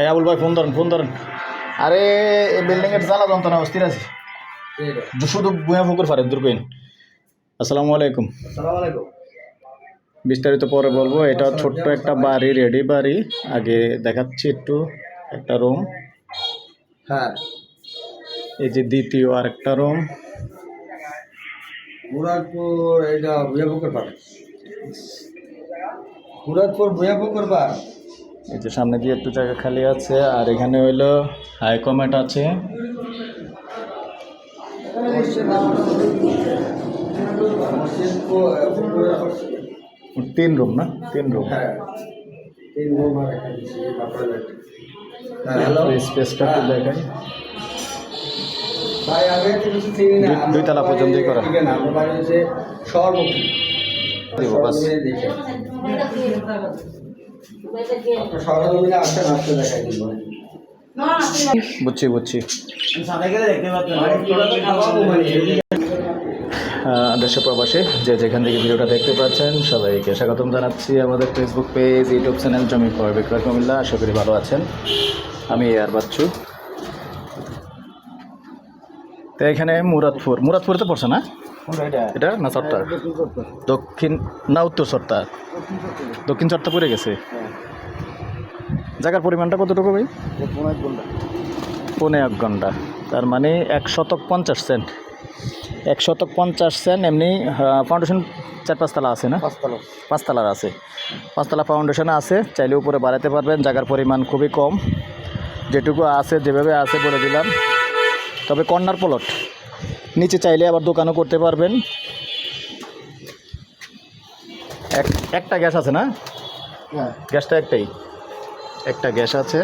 এই আবুল ভাই ফোন ধরেন ফোন ধরেন। আরে এই বিল্ডিং এর জ্বালা যন্ত্রণা অস্থির আছে। শুধু বুয়া ফুকুর ফারে আসসালামু আলাইকুম। বিস্তারিত পরে বলব এটা ছোট্ট একটা বাড়ি রেডি বাড়ি। আগে দেখাচ্ছি একটু একটা রুম হ্যাঁ। এই যে দ্বিতীয় আর একটা রুম মুরাদপুর এইটা ভুয়াপুকুর পাড় মুরাদপুর ভুয়াপুকুর পাড় এই যে সামনে দিয়ে একটু জায়গা খালি আছে আর এখানে হইল হাই কমেন্ট আছে। তিন রুম না? তিন রুম হ্যাঁ। রুম হ্যাঁ স্পেসটা একটু দেখাই। চিনি না দুই- তলা পর্যন্তই করা। বুঝছি বুঝছি। দেশে প্রবাসী যে যেখান থেকে ভিডিওটা দেখতে পাচ্ছেন, সবাইকে স্বাগতম জানাচ্ছি আমাদের ফেসবুক পেজ ইউটিউব চ্যানেল জমি ক্রয় বিক্রয় কুমিল্লা। আশা করি ভালো আছেন। আমি আর বাচ্চু। তো এখানে মুরাদপুর। মুরাদপুরে তো পড়ছে না? এটা না চট্টার দক্ষিণ না, উত্তর চট্টার দক্ষিণ চট্টা পড়ে গেছে। জায়গার পরিমাণটা কতটুকু ভাই? পৌনে এক ঘণ্টা। তার মানে এক শতক পঞ্চাশ সেন্ট। এক শতক পঞ্চাশ সেন্ট এমনি ফাউন্ডেশন চার পাঁচতলা আছে না? পাঁচতলা পাঁচতলার আছে। পাঁচতলা ফাউন্ডেশনে আছে। চাইলে উপরে বাড়াতে পারবেন জায়গার পরিমাণ খুবই কম। যেটুকু আছে যেভাবে আছে বলে দিলাম। তবে কর্নার প্লট নিচে চাইলে আবার দোকানও করতে পারবেন। এক একটা গ্যাস আছে না? হ্যাঁ। গ্যাসটা একটাই। একটা গ্যাস আছে।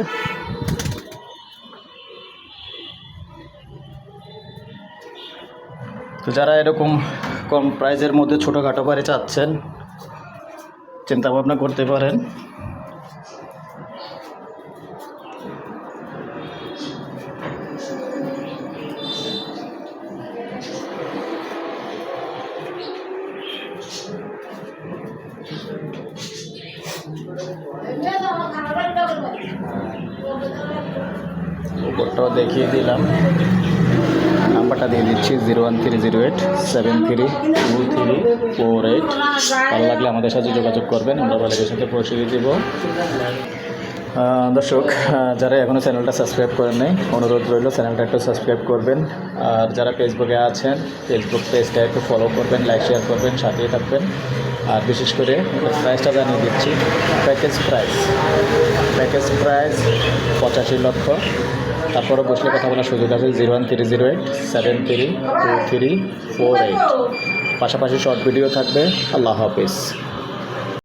তো যারা এরকম কম প্রাইজের মধ্যে ছোটোখাটো বাড়ি চাচ্ছেন চিন্তা ভাবনা করতে পারেন। উপরটাও দেখিয়ে দিলাম। নাম্বারটা দিয়ে দিচ্ছি zero one three zero eight seven three two three four eight ভালো লাগলে আমাদের সাথে যোগাযোগ করবেন, আমরা বালিকের সাথে পৌঁছে দিব। দর্শক যারা এখনও চ্যানেলটা সাবস্ক্রাইব করেন নাই, অনুরোধ রইল চ্যানেলটা একটু সাবস্ক্রাইব করবেন। আর যারা ফেসবুকে আছেন ফেসবুক পেজটা একটু ফলো করবেন লাইক শেয়ার করবেন, সাথেই থাকবেন। আর বিশেষ করে প্রাইসটা জানিয়ে দিচ্ছি। প্যাকেজ প্রাইস প্যাকেজ প্রাইস পঁচাশি লক্ষ। তারপরে বসলে কথা বলার সুযোগ আছে zero one three zero eight, seven three two three four eight. পাশাপাশি শর্ট ভিডিও থাকবে। আল্লাহ হাফিজ।